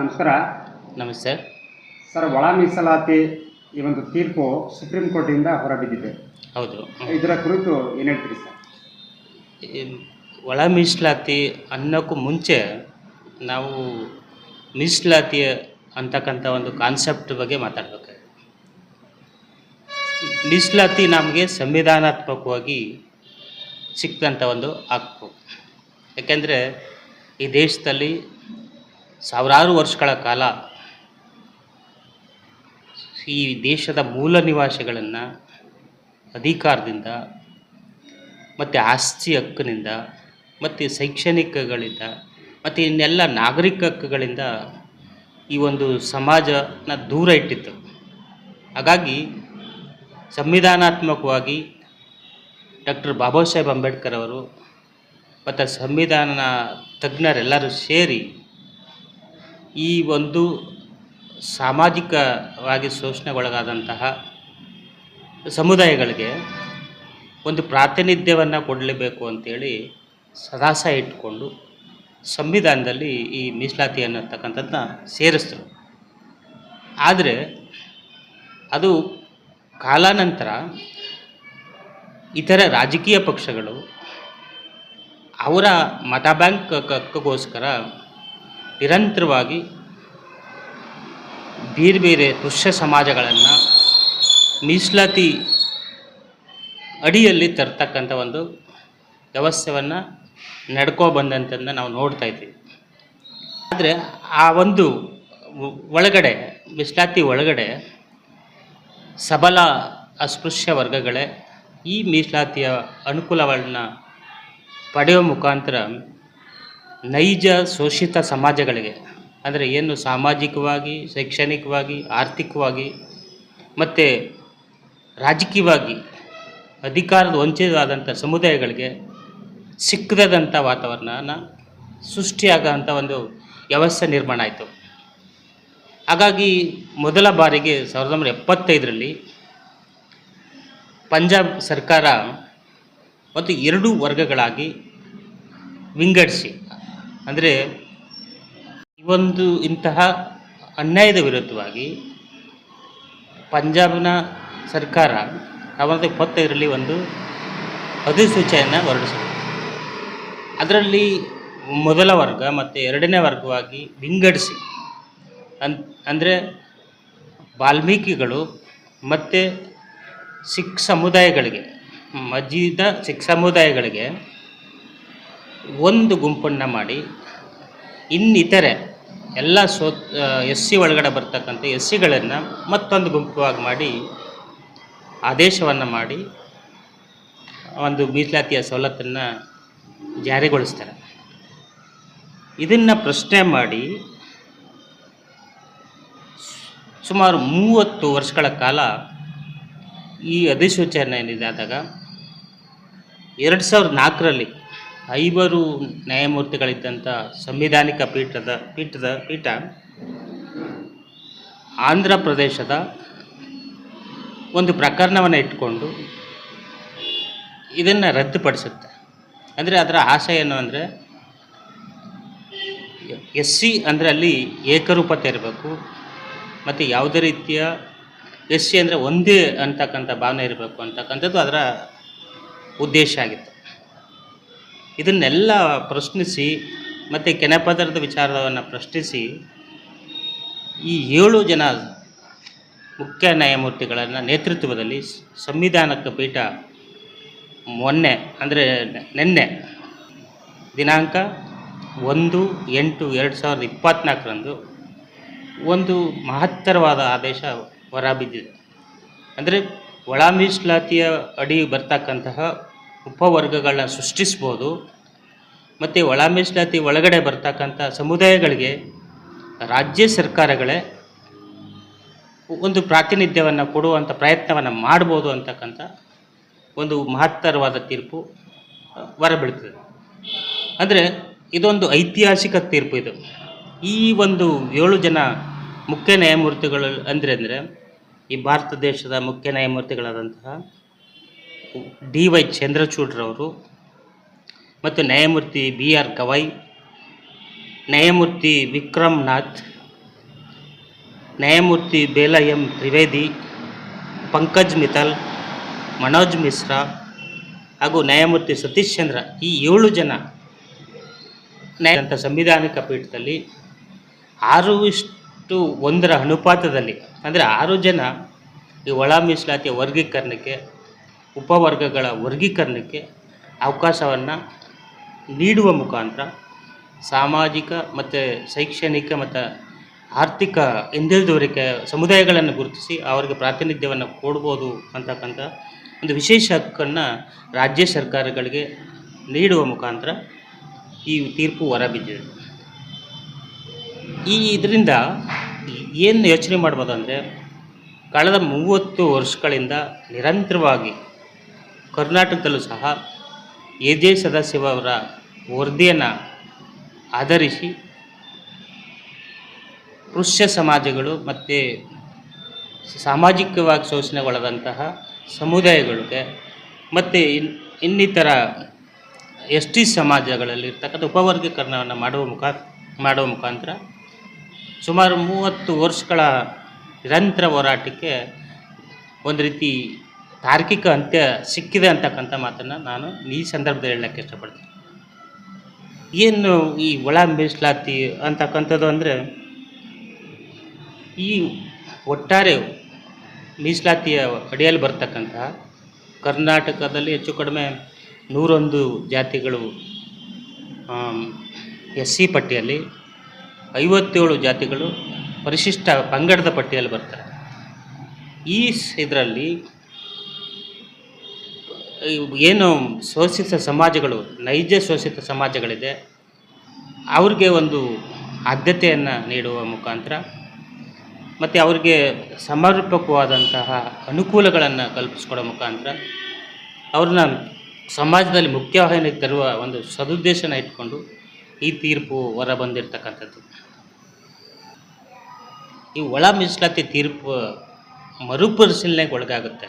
ನಮಸ್ಕಾರ. ನಮಸ್ತೆ. ಸರ್ ಒಳ ಮೀಸಲಾತಿ ಈ ಒಂದು ತೀರ್ಪು ಸುಪ್ರೀಂ ಕೋರ್ಟಿಂದ ಹೊರಬಿದ್ದಿದೆ. ಹೌದು. ಇದರ ಕುರಿತು ಏನು ಹೇಳ್ತೀರಿ ಸರ್? ಒಳ ಮೀಸಲಾತಿ ಅನ್ನೋಕ್ಕೂ ಮುಂಚೆ ನಾವು ಮೀಸಲಾತಿ ಅಂತಕ್ಕಂಥ ಒಂದು ಕಾನ್ಸೆಪ್ಟ್ ಬಗ್ಗೆ ಮಾತಾಡಬೇಕು ಮೀಸಲಾತಿ ನಮಗೆ ಸಂವಿಧಾನಾತ್ಮಕವಾಗಿ ಸಿಕ್ಕಂಥ ಒಂದು ಹಕ್ಕು. ಯಾಕೆಂದರೆ ಈ ದೇಶದಲ್ಲಿ ಸಾವಿರಾರು ವರ್ಷಗಳ ಕಾಲ ಈ ದೇಶದ ಮೂಲ ನಿವಾಸಿಗಳನ್ನು ಅಧಿಕಾರದಿಂದ ಮತ್ತು ಆಸ್ತಿ ಹಕ್ಕಿನಿಂದ ಮತ್ತು ಶೈಕ್ಷಣಿಕಗಳಿಂದ ಮತ್ತು ಇನ್ನೆಲ್ಲ ನಾಗರಿಕ ಹಕ್ಕುಗಳಿಂದ ಈ ಒಂದು ಸಮಾಜನ ದೂರ ಇಟ್ಟಿತ್ತು. ಹಾಗಾಗಿ ಸಂವಿಧಾನಾತ್ಮಕವಾಗಿ ಡಾಕ್ಟರ್ ಬಾಬಾ ಸಾಹೇಬ್ ಅಂಬೇಡ್ಕರ್ ಅವರು ಮತ್ತು ಸಂವಿಧಾನ ತಜ್ಞರೆಲ್ಲರೂ ಸೇರಿ ಈ ಒಂದು ಸಾಮಾಜಿಕವಾಗಿ ಶೋಷಣೆಗೊಳಗಾದಂತಹ ಸಮುದಾಯಗಳಿಗೆ ಒಂದು ಪ್ರಾತಿನಿಧ್ಯವನ್ನು ಕೊಡಲೇಬೇಕು ಅಂತೇಳಿ ಸದಾಸ ಇಟ್ಟುಕೊಂಡು ಸಂವಿಧಾನದಲ್ಲಿ ಈ ಮೀಸಲಾತಿ ಅನ್ನತಕ್ಕಂಥದ್ದನ್ನ ಸೇರಿಸ್ತರು. ಆದರೆ ಅದು ಕಾಲಾನಂತರ ಇತರ ರಾಜಕೀಯ ಪಕ್ಷಗಳು ಅವರ ಮತ ಬ್ಯಾಂಕ್ ಹಕ್ಕಿಗೋಸ್ಕರ ನಿರಂತರವಾಗಿ ಬೇರೆ ಬೇರೆ ದೃಶ್ಯ ಸಮಾಜಗಳನ್ನು ಮೀಸಲಾತಿ ಅಡಿಯಲ್ಲಿ ತರ್ತಕ್ಕಂಥ ಒಂದು ವ್ಯವಸ್ಥೆಯನ್ನು ನಡ್ಕೊ ಬಂದಂಥದ್ದನ್ನ ನಾವು ನೋಡ್ತಾ ಇದ್ದೀವಿ ಆದರೆ ಆ ಒಂದು ಒಳಗಡೆ, ಮೀಸಲಾತಿ ಒಳಗಡೆ ಸಬಲ ಅಸ್ಪೃಶ್ಯ ವರ್ಗಗಳೇ ಈ ಮೀಸಲಾತಿಯ ಅನುಕೂಲಗಳನ್ನ ಪಡೆಯುವ ಮುಖಾಂತರ ನೈಜ ಶೋಷಿತ ಸಮಾಜಗಳಿಗೆ, ಅಂದರೆ ಏನು ಸಾಮಾಜಿಕವಾಗಿ, ಶೈಕ್ಷಣಿಕವಾಗಿ, ಆರ್ಥಿಕವಾಗಿ, ಮತ್ತು ರಾಜಕೀಯವಾಗಿ ಅಧಿಕಾರದ ವಂಚಿತವಾದಂಥ ಸಮುದಾಯಗಳಿಗೆ ಸಿಕ್ಕದಂಥ ವಾತಾವರಣನ ಸೃಷ್ಟಿಯಾಗೋಂಥ ಒಂದು ವ್ಯವಸ್ಥೆ ನಿರ್ಮಾಣ ಆಯಿತು. ಹಾಗಾಗಿ ಮೊದಲ ಬಾರಿಗೆ ಸಾವಿರದ ಒಂಬೈನೂರ ಎಪ್ಪತ್ತೈದರಲ್ಲಿ ಪಂಜಾಬ್ ಸರ್ಕಾರ ಮತ್ತು ಎರಡು ವರ್ಗಗಳಾಗಿ ವಿಂಗಡಿಸಿ ಅಂದರೆ ಒಂದು ಇಂತಹ ಅನ್ಯಾಯದ ವಿರುದ್ಧವಾಗಿ ಪಂಜಾಬ್ನ ಸರ್ಕಾರ ಸಾವಿರದ ಇಪ್ಪತ್ತೈದರಲ್ಲಿ ಒಂದು ಅಧಿಸೂಚನೆಯನ್ನು ಹೊರಡಿಸಿದೆ. ಅದರಲ್ಲಿ ಮೊದಲ ವರ್ಗ ಮತ್ತು ಎರಡನೇ ವರ್ಗವಾಗಿ ವಿಂಗಡಿಸಿ, ಅನ್, ಅಂದರೆ ವಾಲ್ಮೀಕಿಗಳು ಮತ್ತು ಸಿಖ್ ಸಮುದಾಯಗಳಿಗೆ, ಮಜೀದ ಸಿಖ್ ಸಮುದಾಯಗಳಿಗೆ ಒಂದು ಗುಂಪನ್ನು ಮಾಡಿ ಇನ್ನಿತರೆ ಎಲ್ಲ ಸೋ ಎಸ್ ಸಿ ಒಳಗಡೆ ಬರ್ತಕ್ಕಂಥ ಎಸ್ ಸಿಗಳನ್ನು ಮತ್ತೊಂದು ಗುಂಪುವಾಗಿ ಮಾಡಿ ಆದೇಶವನ್ನು ಮಾಡಿ ಒಂದು ಮೀಸಲಾತಿಯ ಸವಲತ್ತನ್ನು ಜಾರಿಗೊಳಿಸ್ತಾರೆ. ಇದನ್ನು ಪ್ರಶ್ನೆ ಮಾಡಿ ಸುಮಾರು ಮೂವತ್ತು ವರ್ಷಗಳ ಕಾಲ ಈ ಅಧಿಸೂಚನೆ ಏನಿದೆ ಆದಾಗ ಎರಡು ಸಾವಿರದ ನಾಲ್ಕರಲ್ಲಿ ಐವರು ನ್ಯಾಯಮೂರ್ತಿಗಳಿದ್ದಂಥ ಸಂವಿಧಾನಿಕ ಪೀಠದ ಪೀಠದ ಪೀಠ ಆಂಧ್ರ ಪ್ರದೇಶದ ಒಂದು ಪ್ರಕರಣವನ್ನು ಇಟ್ಕೊಂಡು ಇದನ್ನು ರದ್ದುಪಡಿಸುತ್ತೆ. ಅಂದರೆ ಅದರ ಆಶಯ ಏನು ಅಂದರೆ ಎಸ್ ಸಿ ಅಂದರೆ ಅಲ್ಲಿ ಏಕರೂಪತೆ ಇರಬೇಕು, ಮತ್ತು ಯಾವುದೇ ರೀತಿಯ ಎಸ್ ಸಿ ಅಂದರೆ ಒಂದೇ ಅಂತಕ್ಕಂಥ ಭಾವನೆ ಇರಬೇಕು ಅಂತಕ್ಕಂಥದ್ದು ಅದರ ಉದ್ದೇಶ ಆಗಿತ್ತು. ಇದನ್ನೆಲ್ಲ ಪ್ರಶ್ನಿಸಿ ಮತ್ತು ಕೆನೆಪದರದ ವಿಚಾರವನ್ನು ಪ್ರಶ್ನಿಸಿ ಈ ಏಳು ಜನ ಮುಖ್ಯ ನ್ಯಾಯಮೂರ್ತಿಗಳನ್ನು ನೇತೃತ್ವದಲ್ಲಿ ಸಂವಿಧಾನಕ್ಕೆ ಪೀಠ ಮೊನ್ನೆ, ಅಂದರೆ ನಿನ್ನೆ ದಿನಾಂಕ ಒಂದು ಎಂಟು ಎರಡು ಸಾವಿರದ ಇಪ್ಪತ್ತ್ನಾಲ್ಕರಂದು ಒಂದು ಮಹತ್ತರವಾದ ಆದೇಶ ಹೊರಬಿದ್ದಿದೆ. ಅಂದರೆ ಒಳ ಮೀಸಲಾತಿಯ ಅಡಿ ಬರ್ತಕ್ಕಂತಹ ಉಪವರ್ಗಗಳನ್ನ ಸೃಷ್ಟಿಸ್ಬೋದು. ಮತ್ತು ಒಳ ಮೀಸಲಾತಿ ಒಳಗಡೆ ಬರ್ತಕ್ಕಂಥ ಸಮುದಾಯಗಳಿಗೆ, ರಾಜ್ಯ ಸರ್ಕಾರಗಳೇ ಒಂದು ಪ್ರಾತಿನಿಧ್ಯವನ್ನು ಕೊಡುವಂಥ ಪ್ರಯತ್ನವನ್ನು ಮಾಡ್ಬೋದು ಅಂತಕ್ಕಂಥ ಒಂದು ಮಹತ್ತರವಾದ ತೀರ್ಪು ಹೊರಬೀಳ್ತದೆ. ಅಂದರೆ ಇದೊಂದು ಐತಿಹಾಸಿಕ ತೀರ್ಪು ಇದು. ಈ ಒಂದು ಏಳು ಜನ ಮುಖ್ಯ ನ್ಯಾಯಮೂರ್ತಿಗಳು ಅಂದರೆ ಅಂದರೆ ಈ ಭಾರತ ದೇಶದ ಮುಖ್ಯ ನ್ಯಾಯಮೂರ್ತಿಗಳಾದಂತಹ ಡಿ ವೈ ಚಂದ್ರಚೂಡ್ರವರು ಮತ್ತು ನ್ಯಾಯಮೂರ್ತಿ ಬಿ ಆರ್ ಗವಾಯ್ ನ್ಯಾಯಮೂರ್ತಿ ವಿಕ್ರಮ್ ನಾಥ್, ನ್ಯಾಯಮೂರ್ತಿ ಬೇಲ ಎಂ ತ್ರಿವೇದಿ, ಪಂಕಜ್ ಮಿತಲ್ ಮನೋಜ್ ಮಿಶ್ರಾ ಹಾಗೂ ನ್ಯಾಯಮೂರ್ತಿ ಸತೀಶ್ ಚಂದ್ರ. ಈ ಏಳು ಜನ ನ್ಯಾಯ ಸಂವಿಧಾನಿಕ ಪೀಠದಲ್ಲಿ ಆರು ಇಷ್ಟು ಒಂದರ ಅನುಪಾತದಲ್ಲಿ, ಅಂದರೆ ಆರು ಜನ ಈ ಒಳ ಮೀಸಲಾತಿಯ ವರ್ಗೀಕರಣಕ್ಕೆ, ಉಪವರ್ಗಗಳ ವರ್ಗೀಕರಣಕ್ಕೆ ಅವಕಾಶವನ್ನು ನೀಡುವ ಮುಖಾಂತರ ಸಾಮಾಜಿಕ ಮತ್ತು ಶೈಕ್ಷಣಿಕ ಮತ್ತು ಆರ್ಥಿಕ ಹಿಂದುಳಿದವರಿಗೆ ಸಮುದಾಯಗಳನ್ನು ಗುರುತಿಸಿ ಅವರಿಗೆ ಪ್ರಾತಿನಿಧ್ಯವನ್ನು ಕೊಡ್ಬೋದು ಅಂತಕ್ಕಂಥ ಒಂದು ವಿಶೇಷ ಹಕ್ಕನ್ನು ರಾಜ್ಯ ಸರ್ಕಾರಗಳಿಗೆ ನೀಡುವ ಮುಖಾಂತರ ಈ ತೀರ್ಪು ಹೊರಬಿದ್ದಿದೆ. ಈ ಇದರಿಂದ ಏನು ಯೋಚನೆ ಮಾಡ್ಬೋದು ಅಂದರೆ ಕಳೆದ ಮೂವತ್ತು ವರ್ಷಗಳಿಂದ ನಿರಂತರವಾಗಿ ಕರ್ನಾಟಕದಲ್ಲೂ ಸಹ ಎ ಜೆ ಸದಾಶಿವ ಅವರ ವರದಿಯನ್ನು ಆಧರಿಸಿ ಕೃಷ್ಯ ಸಮಾಜಗಳು ಮತ್ತು ಸಾಮಾಜಿಕವಾಗಿ ಶೋಷಣೆಗೊಳದಂತಹ ಸಮುದಾಯಗಳಿಗೆ ಮತ್ತು ಇನ್, ಇನ್ನಿತರ ಎಸ್ ಟಿ ಸಮಾಜಗಳಲ್ಲಿ ಇರ್ತಕ್ಕಂಥ ಉಪವರ್ಗೀಕರಣವನ್ನು ಮಾಡುವ ಮುಖಾ, ಮಾಡುವ ಮುಖಾಂತರ ಸುಮಾರು ಮೂವತ್ತು ವರ್ಷಗಳ ನಿರಂತರ ಹೋರಾಟಕ್ಕೆ ಒಂದು ರೀತಿ ತಾರ್ಕಿಕ ಅಂತ್ಯ ಸಿಕ್ಕಿದೆ ಅಂತಕ್ಕಂಥ ಮಾತನ್ನು ನಾನು ಈ ಸಂದರ್ಭದಲ್ಲಿ ಹೇಳಕ್ಕೆ ಇಷ್ಟಪಡ್ತೀನಿ. ಏನು ಈ ಒಳ ಮೀಸಲಾತಿ ಅಂತಕ್ಕಂಥದ್ದು ಅಂದರೆ ಈ ಒಟ್ಟಾರೆ ಮೀಸಲಾತಿಯ ಅಡಿಯಲ್ಲಿ ಬರ್ತಕ್ಕಂತಹ ಕರ್ನಾಟಕದಲ್ಲಿ ಹೆಚ್ಚು ಕಡಿಮೆ ನೂರೊಂದು ಜಾತಿಗಳು ಎಸ್ ಸಿ ಪಟ್ಟಿಯಲ್ಲಿ ಐವತ್ತೇಳು ಜಾತಿಗಳು ಪರಿಶಿಷ್ಟ ಪಂಗಡದ ಪಟ್ಟಿಯಲ್ಲಿ ಬರ್ತಾರೆ. ಈ ಇದರಲ್ಲಿ ಏನು ಶೋಷಿತ ಸಮಾಜಗಳು, ನೈಜ ಶೋಷಿತ ಸಮಾಜಗಳಿದೆ, ಅವ್ರಿಗೆ ಒಂದು ಆದ್ಯತೆಯನ್ನು ನೀಡುವ ಮುಖಾಂತರ ಮತ್ತು ಅವ್ರಿಗೆ ಸಮರ್ಪಕವಾದಂತಹ ಅನುಕೂಲಗಳನ್ನು ಕಲ್ಪಿಸ್ಕೊಡೋ ಮುಖಾಂತರ ಅವ್ರನ್ನ ಸಮಾಜದಲ್ಲಿ ಮುಖ್ಯವಾಹಿನಿಗೆ ತರುವ ಒಂದು ಸದುದ್ದೇಶನ ಇಟ್ಕೊಂಡು ಈ ತೀರ್ಪು ಹೊರ ಬಂದಿರತಕ್ಕಂಥದ್ದು ಈ ಒಳ ಮೀಸಲಾತಿ ತೀರ್ಪು ಮರುಪರಿಶೀಲನೆಗೆ ಒಳಗಾಗುತ್ತೆ.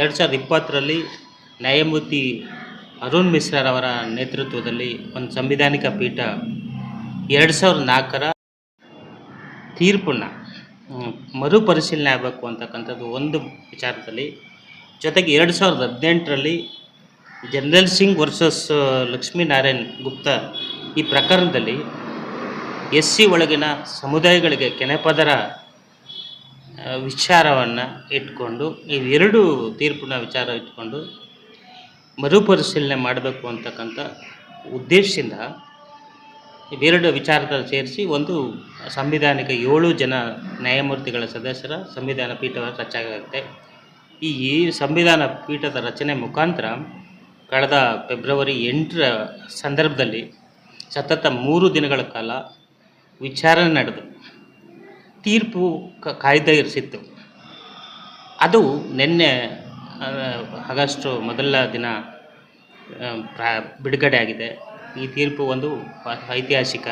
ಎರಡು ಸಾವಿರದ ಇಪ್ಪತ್ತರಲ್ಲಿ ನ್ಯಾಯಮೂರ್ತಿ ಅರುಣ್ ಮಿಶ್ರಾರವರ ನೇತೃತ್ವದಲ್ಲಿ ಒಂದು ಸಂವಿಧಾನಿಕ ಪೀಠ ಎರಡು ಸಾವಿರದ ನಾಲ್ಕರ ತೀರ್ಪನ್ನು ಮರುಪರಿಶೀಲನೆ ಆಗಬೇಕು ಅಂತಕ್ಕಂಥದ್ದು ಒಂದು ವಿಚಾರದಲ್ಲಿ. ಜೊತೆಗೆ ಎರಡು ಸಾವಿರದ ಹದಿನೆಂಟರಲ್ಲಿ ಜನರಲ್ ಸಿಂಗ್ ವರ್ಸಸ್ ಲಕ್ಷ್ಮೀನಾರಾಯಣ್ ಗುಪ್ತಾ ಈ ಪ್ರಕರಣದಲ್ಲಿ ಎಸ್ ಸಿ ಒಳಗಿನ ಸಮುದಾಯಗಳಿಗೆ ಕೆನೆಪದರ ವಿಚಾರವನ್ನು ಇಟ್ಕೊಂಡು ಇವೆರಡು ತೀರ್ಪಿನ ವಿಚಾರ ಇಟ್ಕೊಂಡು ಮರುಪರಿಶೀಲನೆ ಮಾಡಬೇಕು ಅಂತಕ್ಕಂಥ ಉದ್ದೇಶದಿಂದ ಇವೆರಡು ವಿಚಾರದಲ್ಲಿ ಸೇರಿಸಿ ಒಂದು ಸಂವಿಧಾನಿಕ ಏಳು ಜನ ನ್ಯಾಯಮೂರ್ತಿಗಳ ಸದಸ್ಯರ ಸಂವಿಧಾನ ಪೀಠ ರಚನೆಯಾಗುತ್ತೆ ಈ ಈ ಸಂವಿಧಾನ ಪೀಠದ ರಚನೆ ಮುಖಾಂತರ ಕಳೆದ ಫೆಬ್ರವರಿ ಎಂಟರ ಸಂದರ್ಭದಲ್ಲಿ ಸತತ ಮೂರು ದಿನಗಳ ಕಾಲ ವಿಚಾರಣೆ ನಡೆದು ತೀರ್ಪು ಕಾಯ್ದೆ ಇರಿಸಿತ್ತು. ಅದು ನಿನ್ನೆ ಆಗಸ್ಟ್ ಮೊದಲ ದಿನ ಬಿಡುಗಡೆ ಆಗಿದೆ. ಈ ತೀರ್ಪು ಒಂದು ಐತಿಹಾಸಿಕ.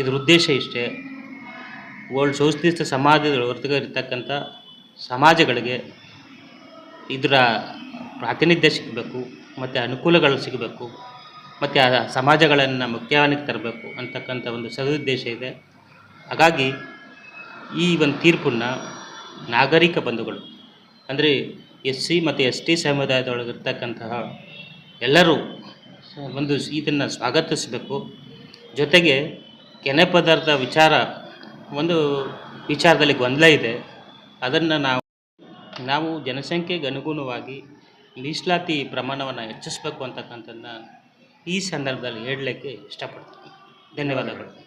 ಇದರ ಉದ್ದೇಶ ಇಷ್ಟೇ. ಓಲ್ಡ್ ಸೋಷಲಿಸ್ಟ್ ಸಮಾಜದ ಹೊರತು ಇರ್ತಕ್ಕಂಥ ಸಮಾಜಗಳಿಗೆ ಇದರ ಪ್ರಾತಿನಿಧ್ಯ ಸಿಗಬೇಕು, ಮತ್ತು ಅನುಕೂಲಗಳು ಸಿಗಬೇಕು, ಮತ್ತು ಆ ಸಮಾಜಗಳನ್ನು ಮುಖ್ಯವಾನಿಗೆ ತರಬೇಕು ಅಂತಕ್ಕಂಥ ಒಂದು ಸದುದ್ದೇಶ ಇದೆ. ಹಾಗಾಗಿ ಈ ಒಂದು ತೀರ್ಪನ್ನು ನಾಗರಿಕ ಬಂಧುಗಳು, ಅಂದರೆ ಎಸ್ ಸಿ ಮತ್ತು ಎಸ್ ಟಿ ಸಮುದಾಯದೊಳಗಿರ್ತಕ್ಕಂತಹ ಎಲ್ಲರೂ ಒಂದು ಇದನ್ನು ಸ್ವಾಗತಿಸಬೇಕು. ಜೊತೆಗೆ ಕೆನೆ ಪದಾರ್ಥ ವಿಚಾರ ಒಂದು ವಿಚಾರದಲ್ಲಿ ಗೊಂದಲ ಇದೆ. ಅದನ್ನು ನಾವು ನಾವು ಜನಸಂಖ್ಯೆಗೆ ಅನುಗುಣವಾಗಿ ಮೀಸಲಾತಿ ಪ್ರಮಾಣವನ್ನು ಹೆಚ್ಚಿಸಬೇಕು ಅಂತಕ್ಕಂಥದ್ದನ್ನ ಈ ಸಂದರ್ಭದಲ್ಲಿ ಹೇಳಲಿಕ್ಕೆ ಇಷ್ಟಪಡ್ತೀನಿ. ಧನ್ಯವಾದಗಳು.